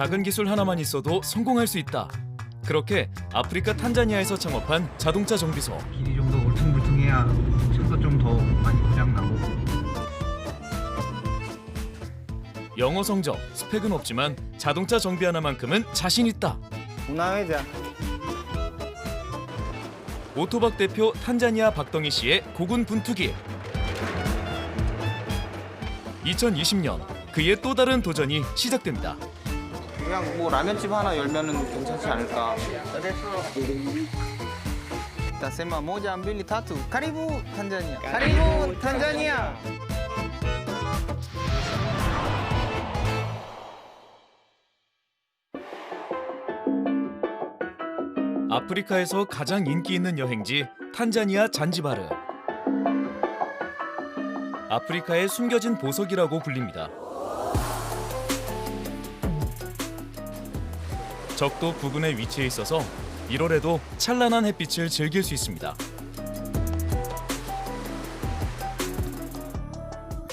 작은 기술 하나만 있어도 성공할 수 있다. 그렇게 아프리카 탄자니아에서 창업한 자동차 정비소. 길이 좀 더 울퉁불퉁해야 차도 좀 더 많이 고장 나고 영어 성적, 스펙은 없지만 자동차 정비 하나만큼은 자신 있다. unaweza 오토박 대표 탄자니아 박덩희 씨의 고군 분투기. 2020년 그의 또 다른 도전이 시작됩니다. 그냥 뭐 라면집 하나 열면은 괜찮지 않을까. Tasema moja mbili tatu. Karibu Tanzania. Karibu Tanzania. 아프리카에서 가장 인기 있는 여행지 탄자니아 잔지바르. 아프리카의 숨겨진 보석이라고 불립니다. 적도 부근에 위치해 있어서 1월에도 찬란한 햇빛을 즐길 수 있습니다.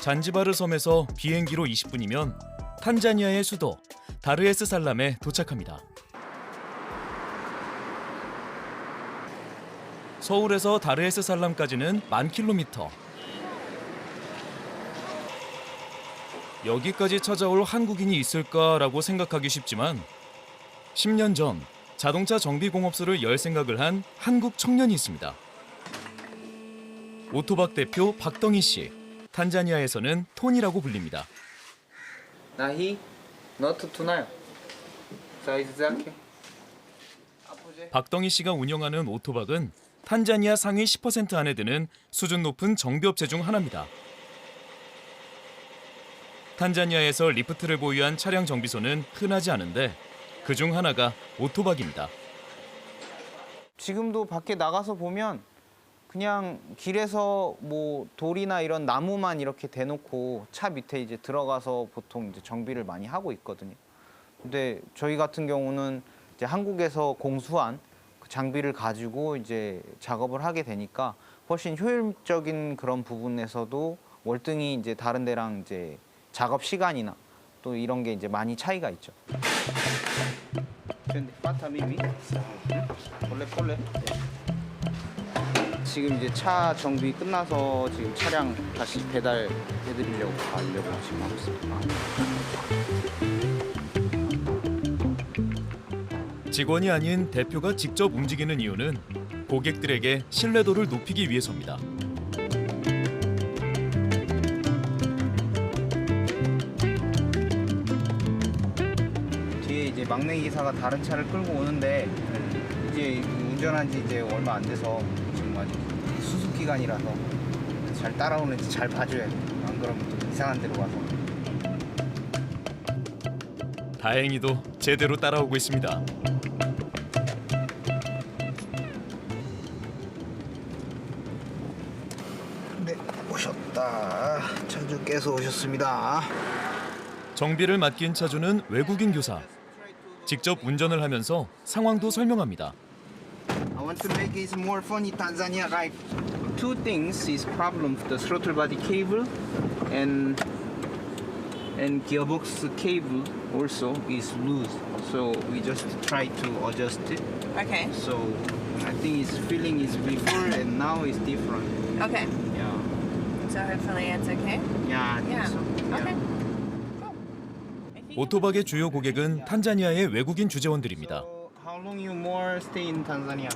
잔지바르 섬에서 비행기로 20분이면 탄자니아의 수도 다르에스 살람에 도착합니다. 서울에서 다르에스 살람까지는 만 킬로미터. 여기까지 찾아올 한국인이 있을까라고 생각하기 쉽지만 10년 전 자동차 정비 공업소를 열 생각을 한 한국 청년이 있습니다. 오토박 대표 박덩희 씨. 탄자니아에서는 톤이라고 불립니다. 나히 너트 투나요. 사이즈 작게. 박덩희 씨가 운영하는 오토박은 탄자니아 상위 10% 안에 드는 수준 높은 정비업체 중 하나입니다. 탄자니아에서 리프트를 보유한 차량 정비소는 흔하지 않은데 그중 하나가 오토박입니다. 지금도 밖에 나가서 보면 그냥 길에서 뭐 돌이나 이런 나무만 이렇게 대놓고 차 밑에 이제 들어가서 보통 이제 정비를 많이 하고 있거든요. 근데 저희 같은 경우는 이제 한국에서 공수한 그 장비를 가지고 이제 작업을 하게 되니까 훨씬 효율적인 그런 부분에서도 월등히 이제 다른 데랑 이제 작업 시간이나 또 이런 게 이제 많이 차이가 있죠. 근데 파타 미미 폴레 폴레 지금 이제 차 정비 끝나서 지금 차량 다시 배달 해드리려고 가려고 지금 하고 있습니다. 직원이 아닌 대표가 직접 움직이는 이유는 고객들에게 신뢰도를 높이기 위해서입니다. 막내 기사가 다른 차를 끌고 오는데 이제 운전한 지 이제 얼마 안 돼서 지금 아직 수습 기간이라서 잘 따라오는지 잘 봐줘야 돼. 안 그러면 또 이상한 데로 가서. 다행히도 제대로 따라오고 있습니다. 네 오셨다 차주께서 오셨습니다 정비를 맡긴 차주는 외국인 교사. 직접 운전을 하면서 상황도 설명합니다. I want to make it more funny Tanzania like two things is problem the throttle body cable and and gearbox cable also is loose so we just try to adjust it Okay. so I think its feeling is before and now is different Okay. yeah So hopefully it's okay. yeah I think Yeah. so Okay. 오토박의 주요 고객은 탄자니아의 외국인 주재원들입니다. How long you more stay in Tanzania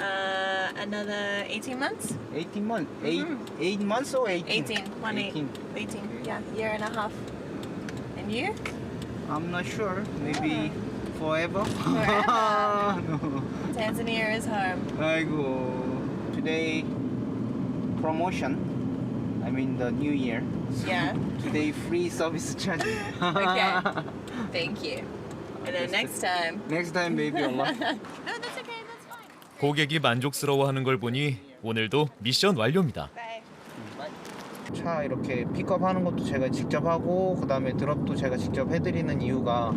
Uh, another 18 months? 18 months 8 8 months or 18 18. One eight. 18 18. Yeah, year and a half. And you? I'm not sure maybe forever Forever. no. Tanzania is home. 아이고 today promotion I mean the new year Yeah. today free service charge Okay. Thank you. And then next time. next time maybe lot No, that's okay. That's fine. 고객이 만족스러워하는 걸 보니 오늘도 미션 완료입니다. Bye. 차 이렇게 픽업하는 것도 제가 직접 하고 그 다음에 드롭도 제가 직접 해드리는 이유가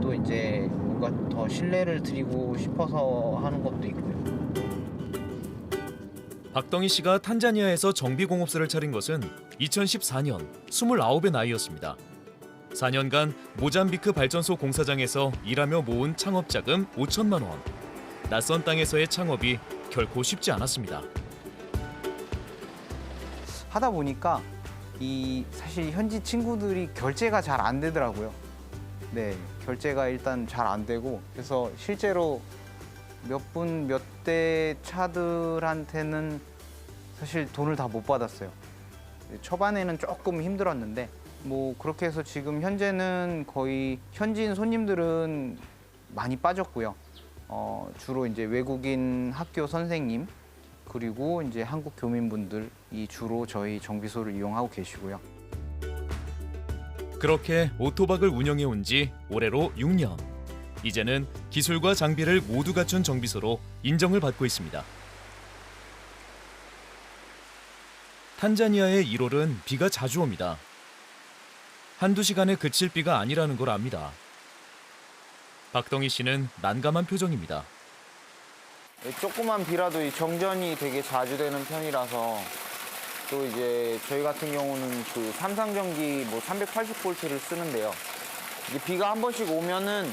또 이제 뭔가 더 신뢰를 드리고 싶어서 하는 것도 있고요 박덩희 씨가 탄자니아에서 정비 공업소를 차린 것은 2014년 29의 나이였습니다. 4년간 모잠비크 발전소 공사장에서 일하며 모은 창업 자금 5천만 원. 낯선 땅에서의 창업이 결코 쉽지 않았습니다. 하다 보니까 이 사실 현지 친구들이 결제가 잘 안 되더라고요. 네, 결제가 일단 잘 안 되고 그래서 실제로 몇 분 몇 대 차들한테는 사실 돈을 다 못 받았어요. 초반에는 조금 힘들었는데 뭐 그렇게 해서 지금 현재는 거의 현지인 손님들은 많이 빠졌고요. 어, 주로 이제 외국인 학교 선생님 그리고 이제 한국 교민분들이 주로 저희 정비소를 이용하고 계시고요. 그렇게 오토박을 운영해 온 지 올해로 6년. 이제는 기술과 장비를 모두 갖춘 정비소로 인정을 받고 있습니다. 탄자니아의 1월은 비가 자주 옵니다. 한두 시간에 그칠 비가 아니라는 걸 압니다. 박덩희 씨는 난감한 표정입니다. 조그만 비라도 이 정전이 되게 자주 되는 편이라서 또 이제 저희 같은 경우는 그 삼상전기 뭐 380볼트를 쓰는데요. 이제 비가 한 번씩 오면은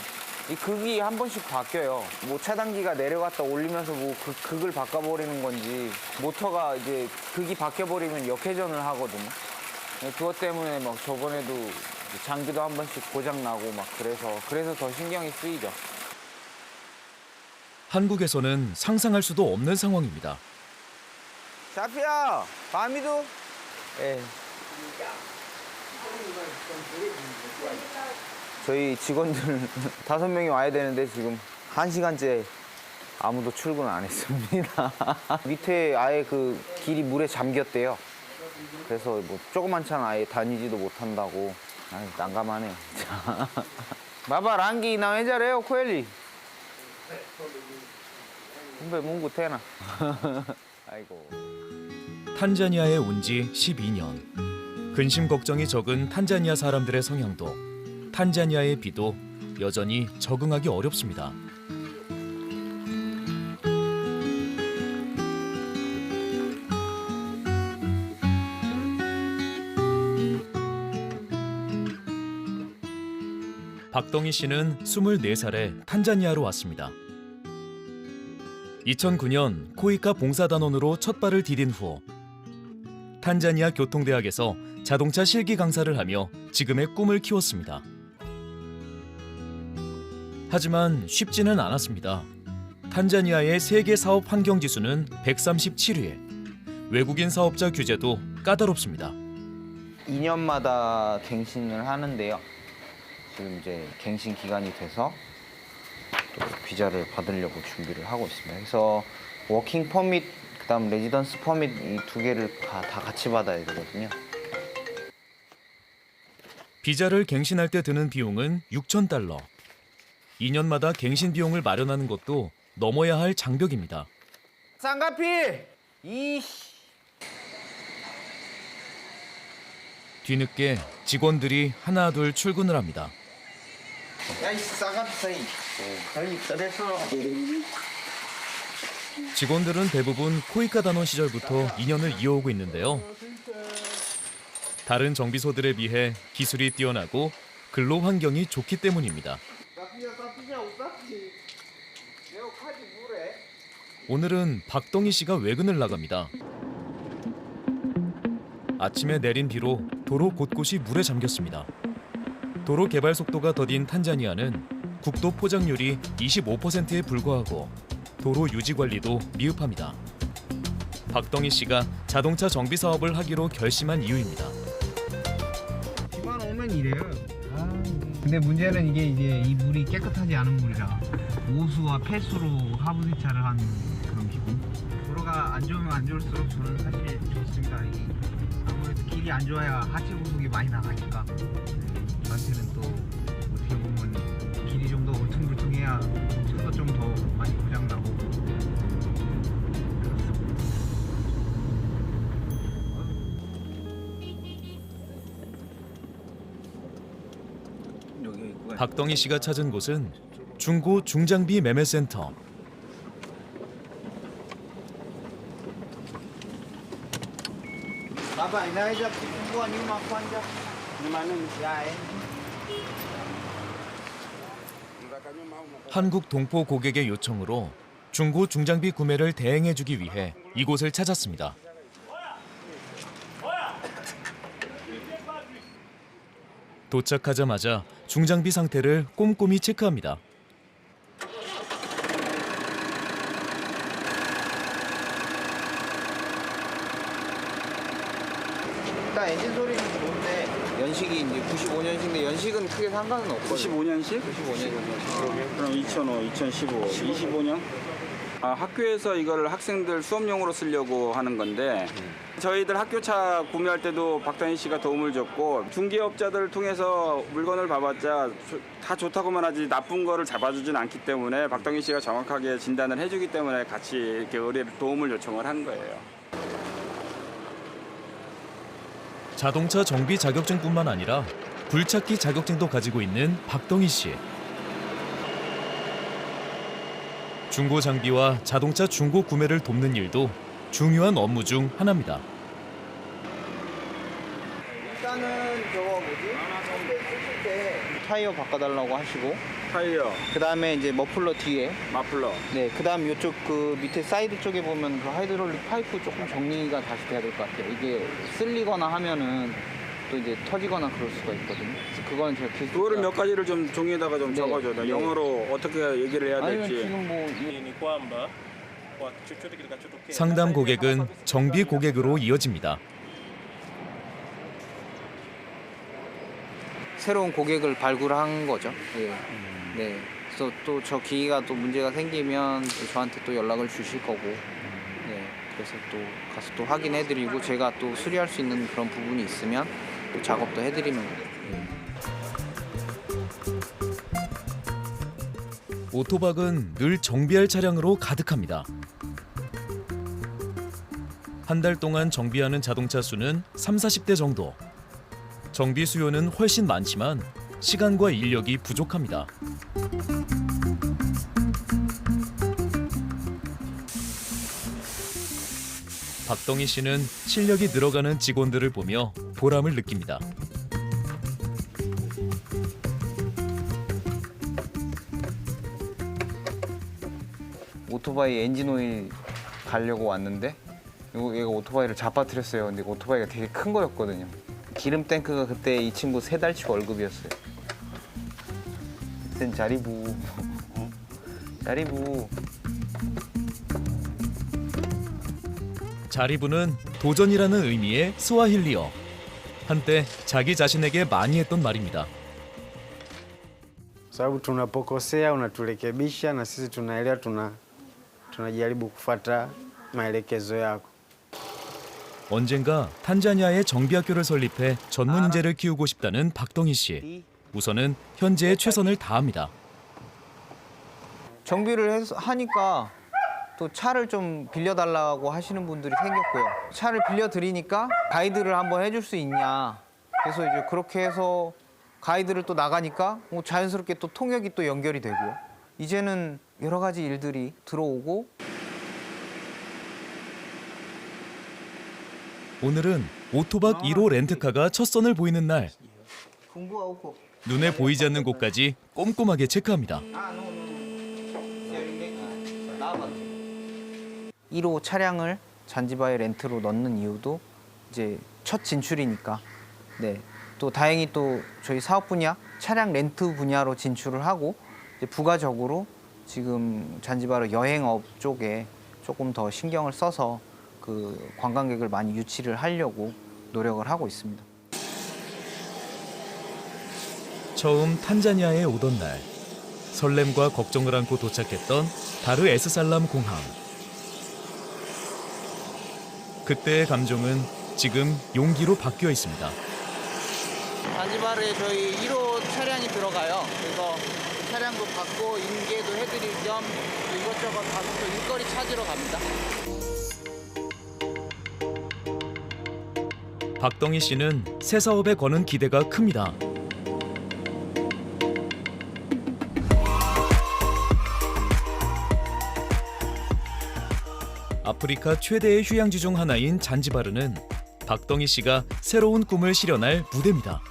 이 극이 한 번씩 바뀌어요. 뭐 차단기가 내려갔다 올리면서 뭐 극, 극을 바꿔버리는 건지 모터가 이제 극이 바뀌어버리면 역회전을 하거든요. 네, 그것 때문에 막 저번에도 장기도 한 번씩 고장 나고 막 그래서 그래서 더 신경이 쓰이죠. 한국에서는 상상할 수도 없는 상황입니다. 자피야, 밤이도? 예. 저희 직원들 다섯 명이 와야 되는데 지금 한 시간째 아무도 출근 안 했습니다. 밑에 아예 그 길이 물에 잠겼대요. 그래서 뭐 조그만 차는 아예 다니지도 못한다고. 아이, 난감하네. 진짜. 마바 랑기 나 왠자래요 코엘리. 근데 문구 태나. 아이고. 탄자니아에 온 지 12년. 근심 걱정이 적은 탄자니아 사람들의 성향도 탄자니아의 비도 여전히 적응하기 어렵습니다. 박덩희 씨는 24살에 탄자니아로 왔습니다. 2009년 코이카 봉사단원으로 첫 발을 디딘 후 탄자니아 교통대학에서 자동차 실기 강사를 하며 지금의 꿈을 키웠습니다. 하지만 쉽지는 않았습니다. 탄자니아의 세계 사업 환경 지수는 137위. 외국인 사업자 규제도 까다롭습니다. 2년마다 갱신을 하는데요. 지금 이제 갱신 기간이 돼서 또 비자를 받으려고 준비를 하고 있습니다. 그래서 워킹 퍼밋 그다음 레지던스 퍼밋 이 두 개를 다, 다 같이 받아야 되거든요. 비자를 갱신할 때 드는 비용은 6천 달러. 2년마다 갱신 비용을 마련하는 것도 넘어야 할 장벽입니다. 쌍가피 이씨 뒤늦게 직원들이 하나둘 출근을 합니다. 야이 쌍가피 사이 여기 그래서 직원들은 대부분 코이카 단원 시절부터 인연을 이어오고 있는데요. 다른 정비소들에 비해 기술이 뛰어나고 근로 환경이 좋기 때문입니다. 오늘은 박덩희 씨가 외근을 나갑니다. 아침에 내린 비로 도로 곳곳이 물에 잠겼습니다. 도로 개발 속도가 더딘 탄자니아는 국도 포장률이 25%에 불과하고 도로 유지 관리도 미흡합니다. 박덩희 씨가 자동차 정비 사업을 하기로 결심한 이유입니다. 비만 오면 이래요. 근데 문제는 이게 이제 이 물이 깨끗하지 않은 물이라 오수와 폐수로 하부 세차를 한 그런 기분. 도로가 안 좋으면 안 좋을수록 저는 사실 좋습니다. 이게 아무래도 길이 안 좋아야 하체 구속이 많이 나가니까 박덩희 씨가 찾은 곳은 중고 중장비 매매센터. 한국 동포 고객의 요청으로 중고 중장비 구매를 대행해주기 위해 이곳을 찾았습니다. 도착하자마자 중장비 상태를 꼼꼼히 체크합니다. 일단 엔진 소리는 좋은데 연식이 이제 95년식인데 연식은 크게 상관은 없거든요. 95년식? 95년식. 그럼 2005, 2015, 25년? 아, 학교에서 이걸 학생들 수업용으로 쓰려고 하는 건데 저희들 학교차 구매할 때도 박단희 씨가 도움을 줬고 중개업자들을 통해서 물건을 봐봤자 조- 다 좋다고만 하지 나쁜 거를 잡아주진 않기 때문에 박동희 씨가 정확하게 진단을 해주기 때문에 같이 이렇게 의뢰 도움을 요청을 한 거예요. 자동차 정비 자격증뿐만 아니라 굴착기 자격증도 가지고 있는 박동희 씨. 중고 장비와 자동차 중고 구매를 돕는 일도 중요한 업무 중 하나입니다. 일단은 저거 뭐지? 쓰실 때 타이어 바꿔달라고 하시고 타이어, 그 다음에 이제 머플러 뒤에 마플러, 네, 그 다음 이쪽 그 밑에 사이드 쪽에 보면 그 하이드롤릭 파이프 조금 정리가 다시 돼야 될 것 같아요. 이게 쓸리거나 하면은 또 이제 터지거나 그럴 수가 있거든요. 그래서 그건 제가 필수. 그거를 몇 가지를 좀 종이에다가 좀 네. 적어줘. 나 네. 영어로 어떻게 얘기를 해야 아니면 될지. 지금 뭐 이- 상담 고객은 정비 고객으로 이어집니다. 새로운 고객을 발굴한 거죠. 예. 네. 그래서 또 저 기기가 또 문제가 생기면 또 저한테 또 연락을 주실 거고. 네. 그래서 또 가서 또 확인해드리고 제가 또 수리할 수 있는 그런 부분이 있으면 또 작업도 해드리는 거예요. 오토박은 늘 정비할 차량으로 가득합니다. 한 달 동안 정비하는 자동차 수는 3, 40대 정도. 정비 수요는 훨씬 많지만 시간과 인력이 부족합니다. 박동희 씨는 실력이 늘어가는 직원들을 보며 보람을 느낍니다. 오토바이 엔진 오일 가려고 왔는데 이거 얘가 오토바이를 잡아뜨렸어요. 근데 오토바이가 되게 큰 거였거든요. 기름 탱크가 그때 이 친구 세 달치 월급이었어요. 그땐 자리부. 자리부. 자리부는 도전이라는 의미의 스와힐리어. 한때 자기 자신에게 많이 했던 말입니다. sababu tunapokosea unaturekebisha na sisi tunaelewa, tuna tunajaribu kufuata maelekezo yako. 언젠가 탄자니아에 정비학교를 설립해 전문 인재를 키우고 싶다는 박동희 씨. 우선은 현재의 최선을 다합니다. 정비를 해서 하니까 또 차를 좀 빌려달라고 하시는 분들이 생겼고요. 차를 빌려드리니까 가이드를 한번 해줄 수 있냐. 그래서 이제 그렇게 해서 가이드를 또 나가니까 뭐 자연스럽게 또 통역이 또 연결이 되고요. 이제는 여러 가지 일들이 들어오고 오늘은 오토박 1호 렌트카가 첫 선을 보이는 날. 공부하고 눈에 보이지 않는 곳까지 꼼꼼하게 체크합니다. 1호 차량을 잔지바에 렌트로 넣는 이유도 이제 첫 진출이니까 네. 또 다행히 또 저희 사업 분야 차량 렌트 분야로 진출을 하고 부가적으로 지금 잔지바르 여행업 쪽에 조금 더 신경을 써서 그 관광객을 많이 유치를 하려고 노력을 하고 있습니다. 처음 탄자니아에 오던 날 설렘과 걱정을 안고 도착했던 다르 에스살람 공항. 그때의 감정은 지금 용기로 바뀌어 있습니다. 잔지바르에 저희 1호 차량이 들어가요. 그래서 차량도 받고 인계도 해드릴 겸 이것저것 가서 또 일거리 찾으러 갑니다. 박동희 씨는 새 사업에 거는 기대가 큽니다. 아프리카 최대의 휴양지 중 하나인 잔지바르는 박동희 씨가 새로운 꿈을 실현할 무대입니다.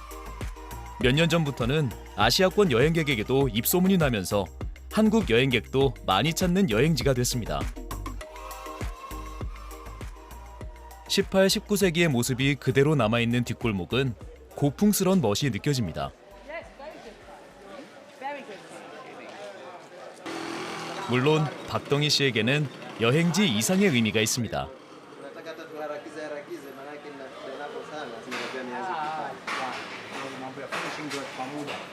몇 년 전부터는 아시아권 여행객에게도 입소문이 나면서 한국 여행객도 많이 찾는 여행지가 됐습니다. 18, 19세기의 모습이 그대로 남아있는 뒷골목은 고풍스런 멋이 느껴집니다. 물론 박동희 씨에게는 여행지 이상의 의미가 있습니다.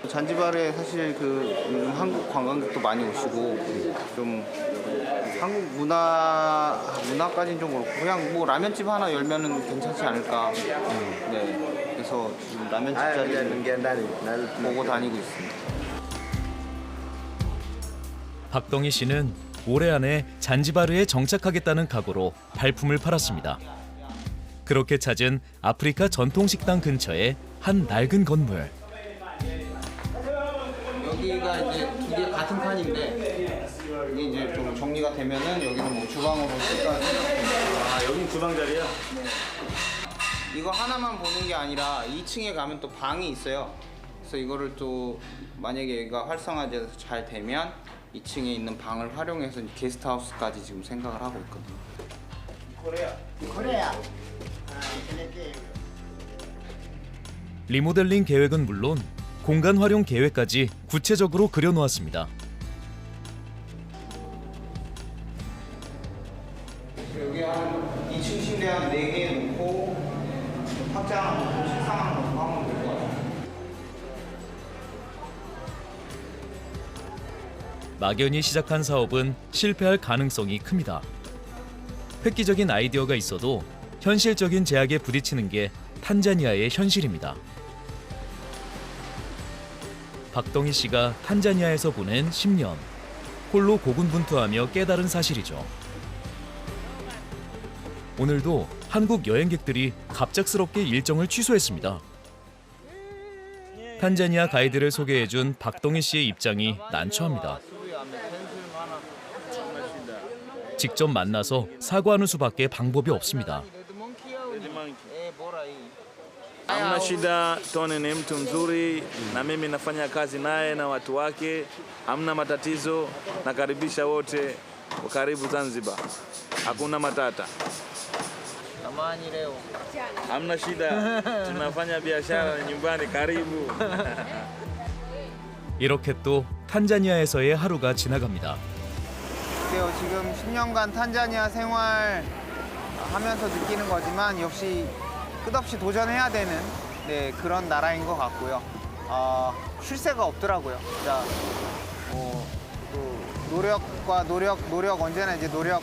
잔지바르에 사실 그 한국 관광객도 많이 오시고 좀 한국 문화 문화까지는 좀 그렇고 그냥 뭐 라면집 하나 열면은 괜찮지 않을까. 네. 그래서 지금 라면집 자리 보고 다니고 있습니다. 박동희 씨는 올해 안에 잔지바르에 정착하겠다는 각오로 발품을 팔았습니다. 그렇게 찾은 아프리카 전통 식당 근처의 한 낡은 건물. 여기가 이제 두 개 같은 칸인데 이게 이제 좀 정리가 되면은 여기는 뭐 주방으로 쓸까 아, 여긴 주방 자리야? 이거 하나만 보는 게 아니라 2층에 가면 또 방이 있어요. 그래서 이거를 또 만약에 얘가 활성화돼서 잘 되면 2층에 있는 방을 활용해서 게스트하우스까지 지금 생각을 하고 있거든요. 리모델링 계획은 물론 공간 활용 계획까지 구체적으로 그려놓았습니다. 막연히 시작한 사업은 실패할 가능성이 큽니다. 획기적인 아이디어가 있어도 현실적인 제약에 부딪히는 게 탄자니아의 현실입니다. 박동희 씨가 탄자니아에서 보낸 10년, 홀로 고군분투하며 깨달은 사실이죠. 오늘도 한국 여행객들이 갑작스럽게 일정을 취소했습니다. 탄자니아 가이드를 소개해준 박동희 씨의 입장이 난처합니다. 직접 만나서 sagua는 수밖에 방법이 없습니다. Hamna shida, Tony ni mtu mzuri na mimi nafanya kazi naye na watu wake, hamna matatizo. Nakaribisha wote, karibu Zanzibar, hakuna matata. Hamna shida, tunafanya biashara nyumbani, karibu. 이렇게 또 탄자니아에서의 하루가 지나갑니다. 글쎄요, 지금 10년간 탄자니아 생활 하면서 느끼는 거지만 역시 끝없이 도전해야 되는 네, 그런 나라인 것 같고요. 어, 쉴 새가 없더라고요. 진짜 뭐, 또 노력과 노력, 노력 언제나 이제 노력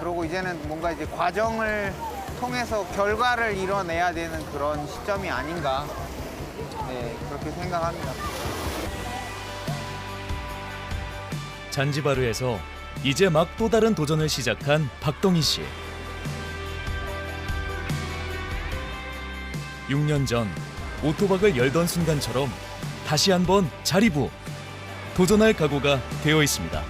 그러고 이제는 뭔가 이제 과정을 통해서 결과를 이뤄내야 되는 그런 시점이 아닌가 네, 그렇게 생각합니다. 잔지바르에서 이제 막 또 다른 도전을 시작한 박동희 씨. 6년 전 오토박을 열던 순간처럼 다시 한번 자리부 도전할 각오가 되어 있습니다.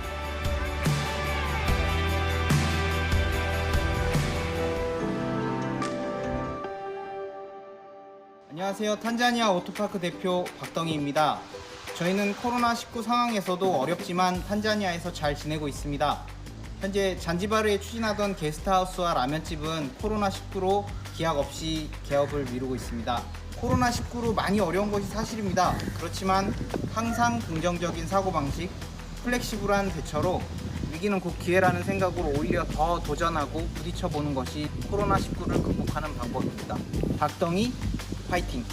안녕하세요. 탄자니아 오토파크 대표 박덩희입니다. 저희는 코로나19 상황에서도 어렵지만 탄자니아에서 잘 지내고 있습니다. 현재 잔지바르에 추진하던 게스트하우스와 라면집은 코로나19로 기약 없이 개업을 미루고 있습니다. 코로나19로 많이 어려운 것이 사실입니다. 그렇지만 항상 긍정적인 사고방식, 플렉시블한 대처로 위기는 곧 기회라는 생각으로 오히려 더 도전하고 부딪혀보는 것이 코로나19를 극복하는 방법입니다. 박덩희 파이팅!